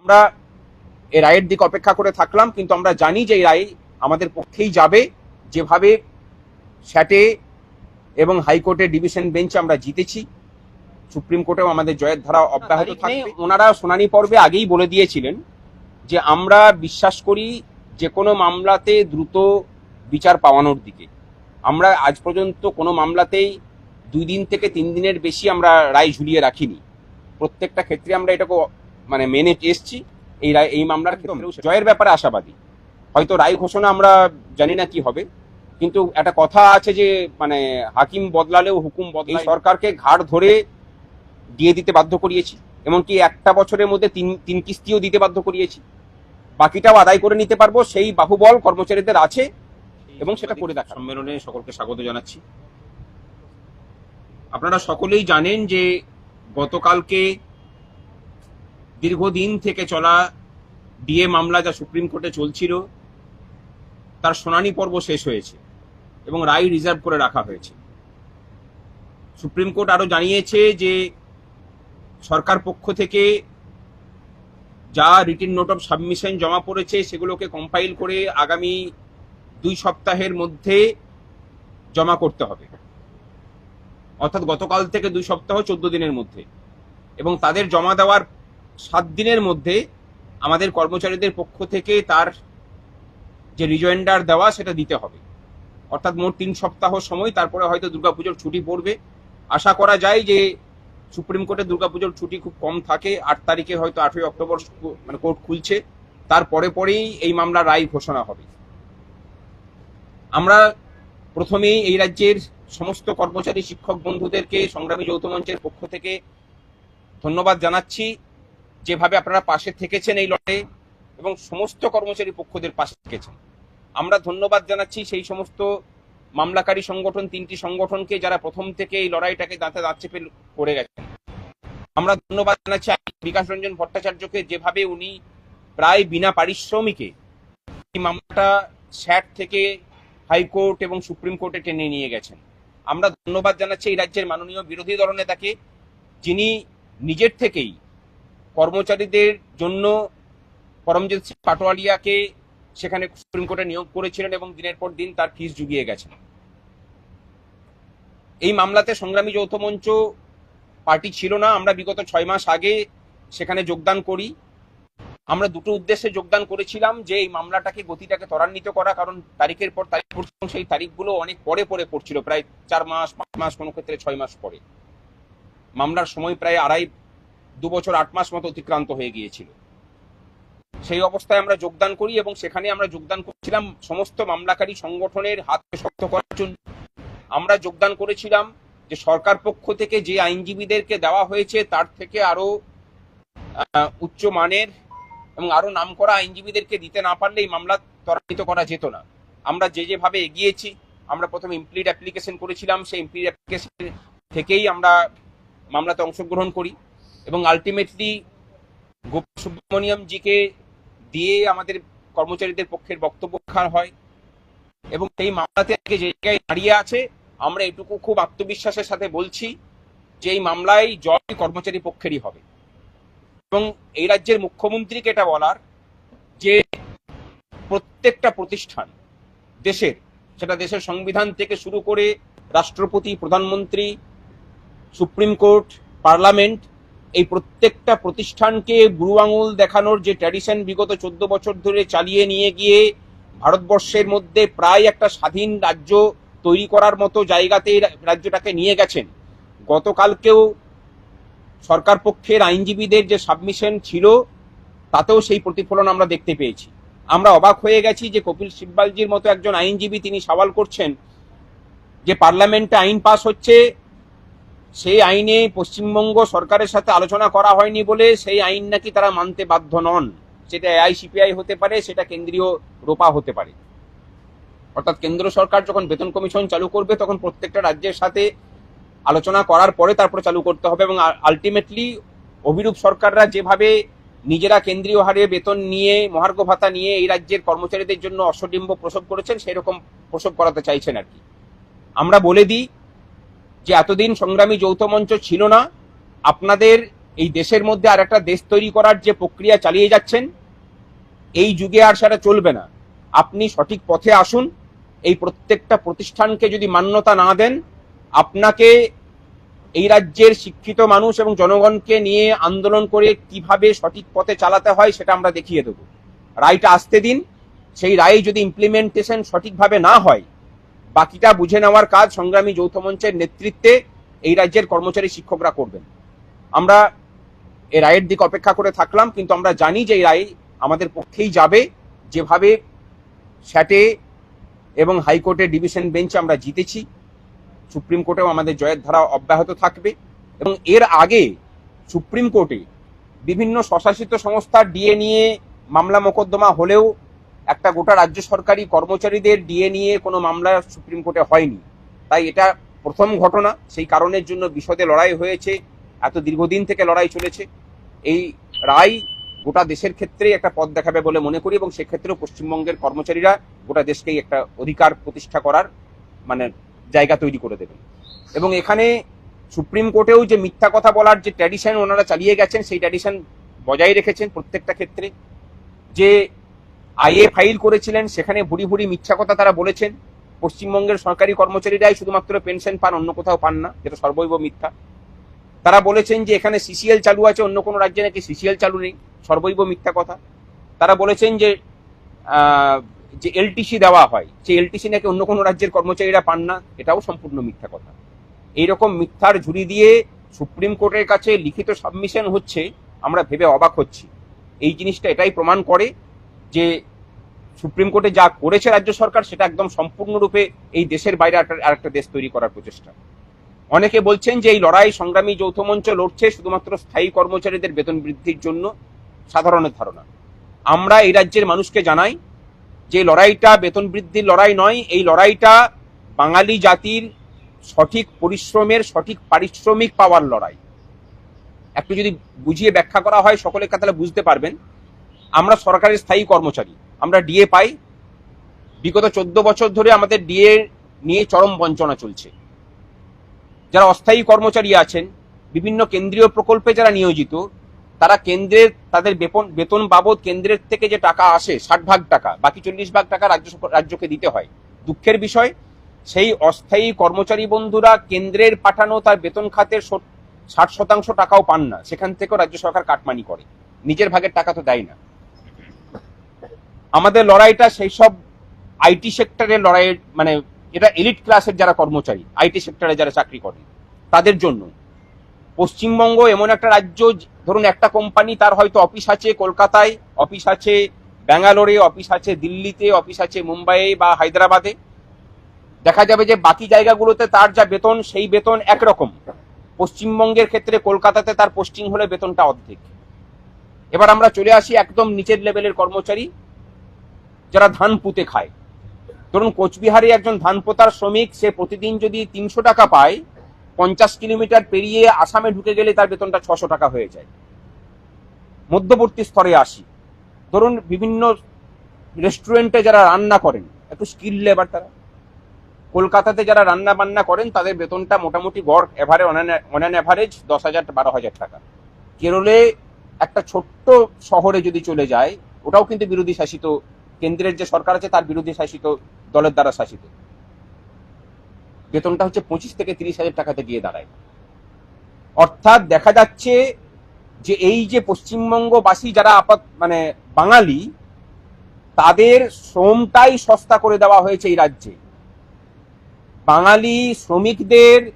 আমরা এই রায়ের দিকে অপেক্ষা করে থাকলাম কিন্তু আমরা জানি যে এই রায় আমাদের পক্ষেই যাবে। যেভাবে স্যাটে এবং হাইকোর্টের ডিভিশন বেঞ্চে আমরা জিতেছি সুপ্রিম কোর্টেও আমাদের জয়ের ধারা অব্যাহত থাকবে। ওনারা শুনানি পর্বে আগেই বলে দিয়েছিলেন যে আমরা বিশ্বাস করি যে কোনো মামলাতে দ্রুত বিচার পাওয়ানোর দিকে। আমরা আজ পর্যন্ত কোনো মামলাতেই দুই দিন থেকে তিন দিনের বেশি আমরা রায় ঝুলিয়ে রাখিনি। প্রত্যেকটা ক্ষেত্রে আমরা এটাকে মানে মেনে এসছি এই রায় এই মামলার ক্ষেত্রেও জয়ের ব্যাপারে আশাবাদী। হয়তো রায় ঘোষণা আমরা জানি না কি হবে কিন্তু একটা কথা আছে যে মানে হাকিম বদলালেও হুকুম বদলায়। এই সরকারকে ঘাড় ধরে দিয়ে দিতে বাধ্য করিয়েছি এমনকি একটা বছরের মধ্যে তিন তিন কিস্তিও দিতে বাধ্য করিয়েছি। বাকিটাও আদায় করে নিতে পারব সেই বাহুবল কর্মচারীদের আছে এবং সেটা করে দেখা সম্মেলনে সকলকে স্বাগত জানাচ্ছি। আপনারা সকলেই জানেন যে গতকালকে দীর্ঘদিন থেকে চলা ডিএ মামলা যা সুপ্রিম কোর্টে চলছিল, তার শুনানি পর্ব শেষ হয়েছে এবং রায় রিজার্ভ করে রাখা হয়েছে। সুপ্রিম কোর্ট আরও জানিয়েছে যে সরকার পক্ষ থেকে যা রিটিন নোট অফ সাবমিশন জমা পড়েছে সেগুলোকে কম্পাইল করে আগামী দুই সপ্তাহের মধ্যে জমা করতে হবে। অর্থাৎ গতকাল থেকে দুই সপ্তাহ চোদ্দ দিনের মধ্যে। এবং তাদের জমা দেওয়ার সাত দিনের মধ্যে আমাদের কর্মচারীদের পক্ষ থেকে তার যে রিজয়েন্ডার দেওয়া সেটা দিতে হবে। অর্থাৎ মোট তিন সপ্তাহ সময়, তারপরে হয়তো দুর্গাপুজোর ছুটি পড়বে। আশা করা যায় যে সুপ্রিম কোর্টে দুর্গাপুজোর ছুটি খুব কম থাকে। আট তারিখে হয়তো আঠই অক্টোবর মানে কোর্ট খুলছে। তারপরে পরেই এই মামলার রায় ঘোষণা হবে। আমরা প্রথমেই এই রাজ্যের সমস্ত কর্মচারী, শিক্ষক বন্ধুদেরকে, সংগ্রামী যৌথ মঞ্চের পক্ষ থেকে ধন্যবাদ জানাচ্ছি। যেভাবে আপনারা পাশে থেকেছেন এই লড়াইয়ে এবং সমস্ত কর্মচারী পক্ষদের পাশে থেকেছেন। আমরা ধন্যবাদ জানাচ্ছি সেই সমস্ত মামলাকারী সংগঠন, তিনটি সংগঠনকে যারা প্রথম থেকে এই লড়াইটাকে দাঁতে দাঁত চেপে করে গেছেন। আমরা ধন্যবাদ জানাচ্ছি বিকাশ রঞ্জন ভট্টাচার্যকে যেভাবে উনি প্রায় বিনা পারিশ্রমিকে এই মামলাটা স্যাট থেকে হাইকোর্ট এবং সুপ্রিম কোর্টে টেনে নিয়ে গেছেন। আমরা ধন্যবাদ জানাচ্ছি এই রাজ্যের মাননীয় বিরোধী দলনেতাকে যিনি নিজের থেকেই কর্মচারীদের জন্য পরমজিৎ সিং পাটোয়ারিয়াকে সেখানে সুপ্রিম কোর্টে নিয়োগ করেছিলেন এবং দিনের পর দিন তার ফিস জুগিয়ে গেছেন। এই মামলাতে সংগ্রামী যৌথ মঞ্চ পার্টি ছিল না। আমরা বিগত ছয় মাস আগে সেখানে যোগদান করি। আমরা দুটো উদ্দেশ্যে যোগদান করেছিলাম যে এই মামলাটাকে গতিটাকে ত্বরান্বিত করা, কারণ তারিখের পর তারিখ পড়ছে এবং সেই তারিখগুলো অনেক পরে পরে পড়ছিল, প্রায় চার মাস, পাঁচ মাস, কোনো ক্ষেত্রে ছয় মাস পরে। মামলার সময় প্রায় আড়াই দু বছর আট মাস মতো অতিক্রান্ত হয়ে গিয়েছিল। সেই অবস্থায় আমরা যোগদান করি এবং সেখানে আমরা যোগদান করছিলাম সমস্ত মামলাকারী সংগঠনের হাতকে শক্ত করার জন্য। আমরা যোগদান করেছিলাম যে সরকার পক্ষ থেকে যে আইনজীবীদেরকে দেওয়া হয়েছে তার থেকে আরও উচ্চ মানের এবং আরও নামকরা আইনজীবীদেরকে দিতে না পারলে এই মামলা ত্বরান্বিত করা যেত না। আমরা যে যেভাবে এগিয়েছি, আমরা প্রথমে ইমপ্লিড অ্যাপ্লিকেশন করেছিলাম, সেই ইমপ্লিড অ্যাপ্লিকেশন থেকেই আমরা মামলাতে অংশগ্রহণ করি। এবং আলটিমেটলি গোপাল সুব্রমণিয়াম জিকে দিয়ে আমাদের কর্মচারীদের পক্ষের বক্তব্য রাখা হয় এবং সেই মামলাতে আজকে যে জায়গায় দাঁড়িয়ে আছে, আমরা এটুকু খুব আত্মবিশ্বাসের সাথে বলছি যে এই মামলায় জয় কর্মচারী পক্ষেরই হবে। এবং এই রাজ্যের মুখ্যমন্ত্রীকে এটা বলার যে প্রত্যেকটা প্রতিষ্ঠান দেশের, সেটা দেশের সংবিধান থেকে শুরু করে রাষ্ট্রপতি, প্রধানমন্ত্রী, সুপ্রিম কোর্ট, পার্লামেন্ট এই প্রত্যেকটা প্রতিষ্ঠানকে বুড়ো আঙুল দেখানোর যে ট্র্যাডিশন বিগত চোদ্দ বছর ধরে চালিয়ে নিয়ে গিয়ে ভারতবর্ষের মধ্যে প্রায় একটা স্বাধীন রাজ্য তৈরি করার মতো জায়গাতে রাজ্যটাকে নিয়ে গেছেন। গতকালকেও সরকার পক্ষের আইনজীবীদের যে সাবমিশন ছিল, তাতেও সেই প্রতিফলন আমরা দেখতে পেয়েছি। আমরা অবাক হয়ে গেছি যে কপিল সিব্বালজির মতো একজন আইনজীবী তিনি সওয়াল করছেন যে পার্লামেন্টে আইন পাস হচ্ছে সেই আইনে পশ্চিমবঙ্গ সরকারের সাথে আলোচনা করা হয়নি বলে সেই আইন নাকি তারা মানতে বাধ্য নন। সেটা এআইসিপিআই হতে পারে, সেটা কেন্দ্রীয় রোপা হতে পারে। অর্থাৎ কেন্দ্র সরকার যখন বেতন কমিশন চালু করবে, তখন প্রত্যেকটা রাজ্যের সাথে আলোচনা করার পরে তারপরে চালু করতে হবে এবং আলটিমেটলি অভিরূপ সরকাররা যেভাবে নিজেরা কেন্দ্রীয় হারে বেতন নিয়ে, মহার্ঘ ভাতা নিয়ে এই রাজ্যের কর্মচারীদের জন্য অশ্বডিম্ব প্রসব করেছেন সেই রকম প্রসব করাতে চাইছেন আর কি। আমরা বলে দিই যে এতদিন সংগ্রামী যৌথ মঞ্চ ছিল না, আপনাদের এই দেশের মধ্যে আর একটা দেশ তৈরি করার যে প্রক্রিয়া চালিয়ে যাচ্ছেন, এই যুগে আর সেটা চলবে না। আপনি সঠিক পথে আসুন, এই প্রত্যেকটা প্রতিষ্ঠানকে যদি মান্যতা না দেন, আপনাকে এই রাজ্যের শিক্ষিত মানুষ এবং জনগণকে নিয়ে আন্দোলন করে কীভাবে সঠিক পথে চালাতে হয় সেটা আমরা দেখিয়ে দেব। রায়টা আসতে দিন, সেই রায় যদি ইমপ্লিমেন্টেশন সঠিকভাবে না হয় বাকিটা বুঝে নেওয়ার কাজ সংগ্রামী যৌথ মঞ্চের নেতৃত্বে এই রাজ্যের কর্মচারী শিক্ষকরা করবেন। আমরা এই রায়ের দিক অপেক্ষা করে থাকলাম, কিন্তু আমরা জানি যে এই রায় আমাদের পক্ষেই যাবে। যেভাবে স্যাটে এবং হাইকোর্টে ডিভিশন বেঞ্চে আমরা জিতেছি, সুপ্রিম কোর্টেও আমাদের জয়ের ধারা অব্যাহত থাকবে এবং এর আগে সুপ্রিম কোর্টে বিভিন্ন স্বশাসিত সংস্থার ডিএ নিয়ে মামলা মোকদ্দমা হলেও একটা গোটা রাজ্য সরকারি কর্মচারীদের ডিএ নিয়ে কোনো মামলা সুপ্রিম কোর্টে হয়নি। তাই এটা প্রথম ঘটনা। সেই কারণের জন্য বিশদে লড়াই হয়েছে। এত দীর্ঘদিন থেকে লড়াই চলেছে। এই রায় গোটা দেশের ক্ষেত্রেই একটা পথ দেখাবে বলে মনে করি এবং সেক্ষেত্রেও পশ্চিমবঙ্গের কর্মচারীরা গোটা দেশকেই একটা অধিকার প্রতিষ্ঠা করার মানে জায়গা তৈরি করে দেবেন। এবং এখানে সুপ্রিম কোর্টেও যে মিথ্যা কথা বলার যে ট্র্যাডিশন ওনারা চালিয়ে গেছেন, সেই ট্র্যাডিশন বজায় রেখেছেন প্রত্যেকটা ক্ষেত্রে। যে আইএ ফাইল করেছিলেন, সেখানে ভুরি ভুরি মিথ্যা কথা তারা বলেছেন। পশ্চিমবঙ্গের সরকারি কর্মচারীরাই শুধুমাত্র পেনশন পান, অন্য কোথাও পান না, যেটা সর্বৈব মিথ্যা। তারা বলেছেন যে এখানে সিসিএল চালু আছে, অন্য কোনো রাজ্যে নাকি সিসিএল চালু নেই, সর্বৈব মিথ্যা কথা। তারা বলেছেন যে যে এলটিসি দেওয়া হয়, সেই এলটিসি নাকি অন্য কোনো রাজ্যের কর্মচারীরা পান না, এটাও সম্পূর্ণ মিথ্যা কথা। এইরকম মিথ্যার ঝুড়ি দিয়ে সুপ্রিম কোর্টের কাছে লিখিত সাবমিশন হচ্ছে, আমরা ভেবে অবাক হচ্ছি। এই জিনিসটা এটাই প্রমাণ করে যে সুপ্রিম কোর্টে যা করেছে রাজ্য সরকার, সেটা একদম সম্পূর্ণরূপে এই দেশের বাইরে একটা- আরেকটা দেশ তৈরি করার প্রচেষ্টা। অনেকে বলছেন যে এই লড়াই সংগ্রামী যৌথ মঞ্চ লড়ছে শুধুমাত্র স্থায়ী কর্মচারীদের বেতন বৃদ্ধির জন্য, সাধারণের ধারণা। আমরা এই রাজ্যের মানুষকে জানাই যে লড়াইটা বেতন বৃদ্ধির লড়াই নয়, এই লড়াইটা বাঙালি জাতির সঠিক পরিশ্রমের, সঠিক পারিশ্রমিক পাওয়ার লড়াই। একটু যদি বুঝিয়ে ব্যাখ্যা করা হয়, সকলে তাহলে বুঝতে পারবেন। আমরা সরকারের স্থায়ী কর্মচারী। আমরা ডিএ পাই। বিগত চোদ্দ বছর ধরে আমাদের ডিএ নিয়ে চরম বঞ্চনা চলছে। যারা অস্থায়ী কর্মচারী আছেন, বিভিন্ন কেন্দ্রীয় প্রকল্পে যারা নিয়োজিত, তারা কেন্দ্রের, তাদের বেতন বেতন বাবদ কেন্দ্রের থেকে যে টাকা আসে, ষাট ভাগ টাকা, বাকি চল্লিশ ভাগ টাকা রাজ্য রাজ্যকে দিতে হয়। দুঃখের বিষয়, সেই অস্থায়ী কর্মচারী বন্ধুরা কেন্দ্রের পাঠানো তার বেতন খাতের ষাট শতাংশ টাকাও পান না। সেখান থেকেও রাজ্য সরকার কাটমানি করে। নিজের ভাগের টাকা তো দেয় না। আমাদের লড়াইটা সেই সব আইটি সেক্টরের লড়াইয়ের মানে এটা এলিট ক্লাসের যারা কর্মচারী, আইটি সেক্টরে যারা চাকরি করে, তাদের জন্য। পশ্চিমবঙ্গ এমন একটা রাজ্য, ধরুন একটা কোম্পানি তার হয়তো অফিস আছে কলকাতায়, অফিস আছে ব্যাঙ্গালোরে, অফিস আছে দিল্লিতে, অফিস আছে মুম্বাইয়ে বা হায়দ্রাবাদে। দেখা যাবে যে বাকি জায়গাগুলোতে তার যা বেতন, সেই বেতন একরকম। পশ্চিমবঙ্গের ক্ষেত্রে কলকাতাতে তার পোস্টিং হলে বেতনটা অর্ধেক। এবার আমরা চলে আসি একদম নিচের লেভেলের কর্মচারী। যারা ধান পুঁতে খায়। ধরুন, কোচবিহারে একজন ধান পোতার শ্রমিক, সে প্রতিদিন যদি তিনশো টাকা পায়, পঞ্চাশ কিলোমিটার পেরিয়ে আসামে ঢুকে গেলে তার বেতনটা ছশো টাকা হয়ে যায়। মধ্যবর্তী স্তরে আসি। ধরুন, বিভিন্ন রেস্টুরেন্টে যারা রান্না করেন, একটু স্কিল লেবার তারা, কলকাতাতে যারা রান্না বান্না করেন, তাদের বেতনটা মোটামুটি গড় এভারে অন অ্যান অ্যাভারেজ দশ হাজার বারো হাজার টাকা। কেরলে একটা ছোট্ট শহরে যদি চলে যায়, ওটাও কিন্তু বিরোধী শাসিত কেন্দ্রের যে সরকার আছে, তার বিরোধী শাসিত দলের দ্বারা শাসিত। বেতনটা হচ্ছে পঁচিশ থেকে তিরিশ হাজার টাকাতে গিয়ে দাঁড়ায়। অর্থাৎ দেখা যাচ্ছে যে এই যে পশ্চিমবঙ্গবাসী যারা আপাত মানে বাঙালি, তাদের শ্রমটাই সস্তা করে দেওয়া হয়েছে এই রাজ্যে। বাঙালি শ্রমিকদের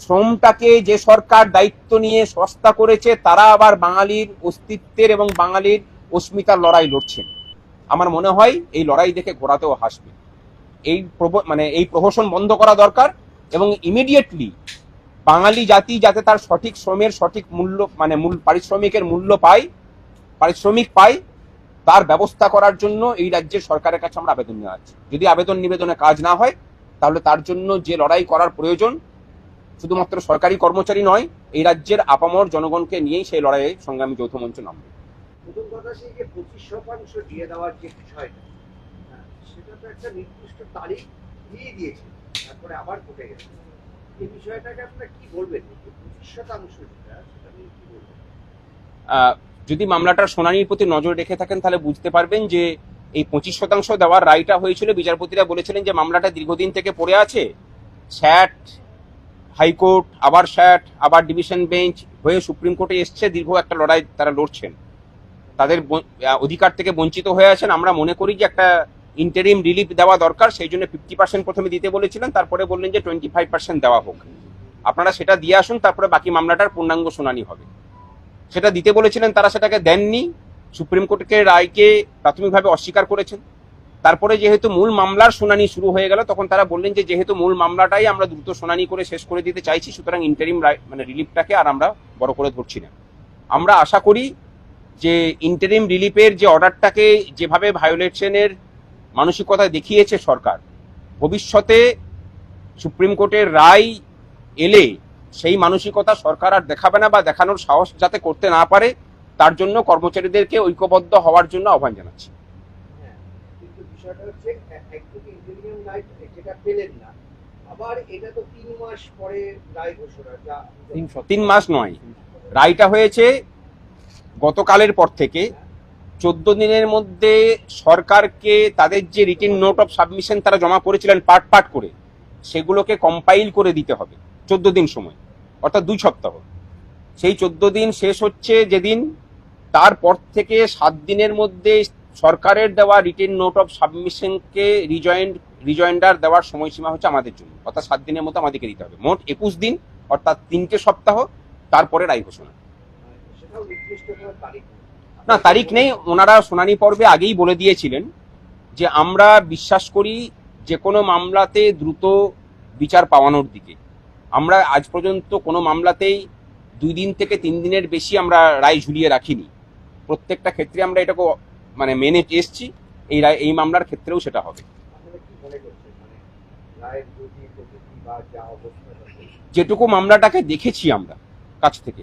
শ্রমটাকে যে সরকার দায়িত্ব নিয়ে সস্তা করেছে, তারা আবার বাঙালির অস্তিত্বের এবং বাঙালির অস্মিতার লড়াই লড়ছেন। আমার মনে হয় এই লড়াই দেখে ঘোরাতেও হাসবে। এই মানে এই প্রহসন বন্ধ করা দরকার এবং ইমিডিয়েটলি বাঙালি জাতি যাতে তার সঠিক শ্রমের সঠিক মূল্য মানে মূল, পারিশ্রমিকের মূল্য পায়, পারিশ্রমিক পায়, তার ব্যবস্থা করার জন্য এই রাজ্যের সরকারের কাছে আমরা আবেদন নিয়ে আছি। যদি আবেদন নিবেদনে কাজ না হয়, তাহলে তার জন্য যে লড়াই করার প্রয়োজন, শুধুমাত্র সরকারি কর্মচারী নয়, এই রাজ্যের আপামর জনগণকে নিয়েই সেই লড়াইয়ে সংগ্রামী যৌথ মঞ্চ নামবে। প্রথম কথা সেই যে পঁচিশ শতাংশ দিয়ে দেওয়ার যে বিষয়টা হ্যাঁ, সেটা তো একটা নির্দিষ্ট তারিখ দিয়ে দিয়েছে তারপরে আবার ঘটে গেছে। এই বিষয়টাকে আপনারা কি বলবেন? যে পঁচিশ শতাংশ যেটা সেটা নিয়ে কি বলবেন? যদি মামলাটার শুনানির প্রতি নজর রেখে থাকেন তাহলে বুঝতে পারবেন যে এই পঁচিশ শতাংশ দেওয়ার রায়টা হয়েছিল। বিচারপতিরা বলেছিলেন যে মামলাটা দীর্ঘদিন থেকে পড়ে আছে। স্যাট হাইকোর্ট আবার স্যাট আবার ডিভিশন বেঞ্চ হয়ে সুপ্রিম কোর্টে এসছে। দীর্ঘ একটা লড়াই তারা লড়ছেন। তাদের অধিকার থেকে বঞ্চিত হয়ে আছেন। আমরা মনে করি যে একটা ইন্টারিম রিলিফ দেওয়া দরকার, সেই জন্য ফিফটি পার্সেন্ট প্রথমে দিতে বলেছিলেন, তারপরে বললেন যে টোয়েন্টি ফাইভ পার্সেন্ট দেওয়া হোক। আপনারা সেটা দিয়ে আসুন, তারপরে বাকি মামলাটার পূর্ণাঙ্গ শুনানি হবে। সেটা দিতে বলেছিলেন, তারা সেটাকে দেননি। সুপ্রিম কোর্টকে, রায়কে প্রাথমিকভাবে অস্বীকার করেছেন। তারপরে যেহেতু মূল মামলার শুনানি শুরু হয়ে গেল, তখন তারা বললেন যে যেহেতু মূল মামলাটাই আমরা দ্রুত শুনানি করে শেষ করে দিতে চাইছি, সুতরাং ইন্টারিম মানে রিলিফটাকে আর আমরা বড় করে ধরছি না। আমরা আশা করি যে ইন্টারিম রিলিফের যে অর্ডারটাকে যেভাবে ভায়োলেশনের মানসিকতা দেখিয়েছে সরকার ভবিষ্যতে সুপ্রিম কোর্টের রায় এলে সেই মানসিকতা সরকার আর দেখাবে না বা দেখানোর সাহস যাতে করতে না পারে তার জন্য কর্মচারীদেরকে ঐক্যবদ্ধ হওয়ার জন্য আহ্বান জানাচ্ছি। হ্যাঁ কিন্তু বিষয়টা হচ্ছে এ- একদিকে ইন্টেরিয়াম রাইট যেটা পেলেন না আবার এটা তো তিন মাস পরে রায় ঘোষণা যা তিন মাস নয়। রায়টা হয়েছে গতকালের পর থেকে চোদ্দ দিনের মধ্যে সরকারকে তাদের যে রিটেন নোট অফ সাবমিশন তারা জমা করেছিলেন পার্ট পার্ট করে, সেগুলোকে কম্পাইল করে দিতে হবে চোদ্দ দিন সময়, অর্থাৎ দুই সপ্তাহ। সেই চোদ্দ দিন শেষ হচ্ছে যেদিন, তারপর থেকে সাত দিনের মধ্যে সরকারের দেওয়া রিটেন নোট অফ সাবমিশনকে রিজয়েন্ট রিজয়েন্ডার দেওয়ার সময়সীমা হচ্ছে আমাদের জন্য, অর্থাৎ সাত দিনের মতো আমাদেরকে দিতে হবে। মোট একুশ দিন, অর্থাৎ তিনটে সপ্তাহ, তারপরে রায় ঘোষণা সেটাও নির্দিষ্ট কোনো তারিখ নেই। না তারিখ নেই ওনারা শুনানি পর্বে আগেই বলে দিয়েছিলেন যে আমরা বিশ্বাস করি যে কোনো মামলাতে দ্রুত বিচার পাওয়ানোর দিকে। আমরা আজ পর্যন্ত কোনো মামলাতেই দুই দিন থেকে তিন দিনের বেশি আমরা রায় ঝুলিয়ে রাখিনি। প্রত্যেকটা ক্ষেত্রে আমরা এটাকে মানে মেনে এসছি এই রায় এই মামলার ক্ষেত্রেও সেটা হবে। মনে যেটুকু মামলাটাকে দেখেছি আমরা কাছ থেকে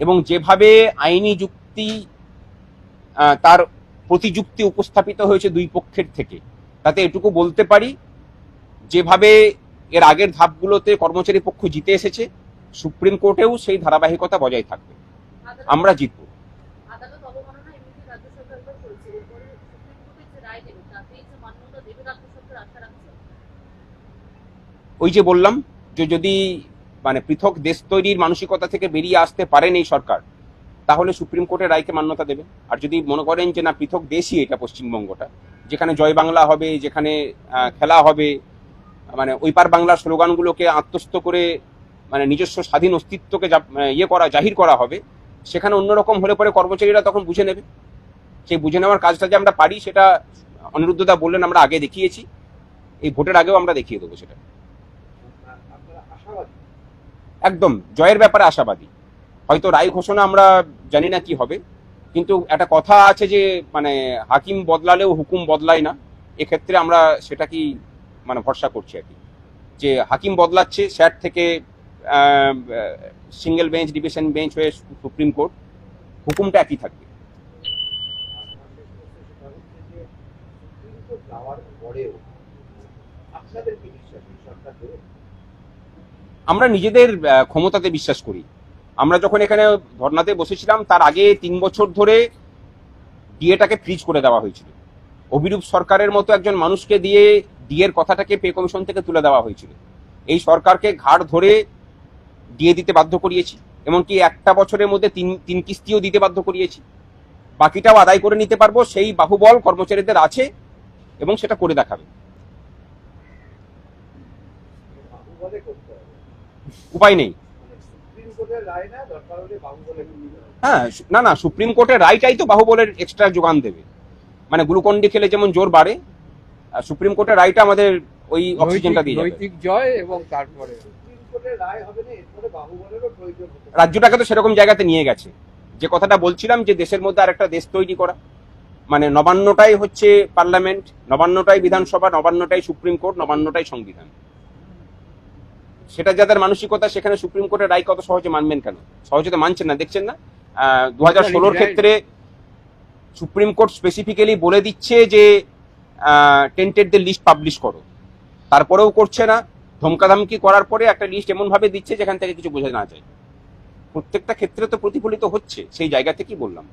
এবং যেভাবে আইনি যুক্তি তার প্রতিযুক্তি উপস্থাপিত হয়েছে দুই পক্ষের থেকে। তাতে এটুকু বলতে পারি যেভাবে এর আগের ধাপগুলোতে কর্মচারী পক্ষ জিতে এসেছে সুপ্রিম কোর্টেও সেই ধারাবাহিকতা বজায় থাকবে। আমরা জিতব। ওই যে বললাম যে যদি মানে পৃথক দেশ তৈরির মানসিকতা থেকে বেরিয়ে আসতে পারেন এই সরকার, তাহলে সুপ্রিম কোর্টের রায়কে মান্যতা দেবে। আর যদি মনে করেন যে না, পৃথক দেশই এটা পশ্চিমবঙ্গটা, যেখানে জয় বাংলা হবে, যেখানে খেলা হবে মানে ওই পার বাংলার স্লোগানগুলোকে আত্মস্থ করে মানে নিজস্ব স্বাধীন অস্তিত্বকে মানে ইয়ে করা, জাহির করা হবে, সেখানে অন্যরকম হলে পরে কর্মচারীরা তখন বুঝে নেবে। সেই বুঝে নেওয়ার কাজটা যে আমরা পারি, সেটা অনিরুদ্ধদা বললেন, আমরা আগে দেখিয়েছি। এই ভোটের আগেও আমরা দেখিয়ে দেবো সেটা। একদম জয়ের ব্যাপারে আশাবাদী হয়তো রায় ঘোষণা আমরা জানি না কি হবে কিন্তু একটা কথা আছে যে মানে হাকিম বদলালেও হুকুম বদলায় না এক্ষেত্রে আমরা সেটা কি মানে ভরসা করছি আর কি যে হাকিম বদলাচ্ছে স্যাট থেকে সিঙ্গেল বেঞ্চ ডিভিশন বেঞ্চ হয়ে সুপ্রিম কোর্ট হুকুমটা একই থাকবে আর আমার শেষ প্রশ্ন সেটা হচ্ছে যে সুপ্রিম কোর্ট যাওয়ার পরেও আপনাদের কি বিশ্বাস এই সরকার দেবে আমরা নিজেদের ক্ষমতাতে বিশ্বাস করি। আমরা যখন এখানে ধর্নাতে বসেছিলাম, তার আগে তিন বছর ধরে ডিএটাকে ফ্রিজ করে দেওয়া হয়েছিল। অভিরূপ সরকারের মতো একজন মানুষকে দিয়ে ডিএর কথাটাকে পে কমিশন থেকে তুলে দেওয়া হয়েছিল। এই সরকারকে ঘাড় ধরে ডিএ দিতে বাধ্য করিয়েছি, এমনকি একটা বছরের মধ্যে তিন তিন কিস্তিও দিতে বাধ্য করিয়েছি। বাকিটাও আদায় করে নিতে পারব, সেই বাহুবল কর্মচারীদের আছে এবং সেটা করে দেখাবে। উপায় নেই। হ্যাঁ না না সুপ্রিম কোর্টের রায়টাই তো বাহুবলের এক্সট্রা যোগান দেবে। মানে গ্লুকন্ডি খেলে যেমন জোর বাড়ে আর সুপ্রিম কোর্টের রায়টা আমাদের ওই অক্সিজেনটা দিয়ে নৈতিক জয় এবং তারপরে। রাজ্যটাকে তো সেরকম জায়গাতে নিয়ে গেছে। যে কথাটা বলছিলাম যে দেশের মধ্যে আরেকটা দেশ তৈরি করা। মানে নবান্নটাই হচ্ছে পার্লামেন্ট নবান্নটাই বিধানসভা নবান্নটাই সুপ্রিম কোর্ট নবান্নটাই সংবিধান। সেটা যাদের মানসিকতা সেখানে সুপ্রিম কোর্টের রায় কত সহজে মানবেন কেন? সহজে মানছেন না দেখছেন না? দু হাজার ষোলোর ক্ষেত্রে সুপ্রিম কোর্ট স্পেসিফিক্যালি বলে দিচ্ছে যে টেন্টেডদের লিস্ট পাবলিশ করো। তারপরেও করছে না। ধমকাধামকি করার পরে একটা লিস্ট এমন ভাবে দিচ্ছে যেখান থেকে কিছু বোঝা না যায়। প্রত্যেকটা ক্ষেত্রে তো প্রতিফলিত হচ্ছে সেই জায়গা থেকেই বললাম।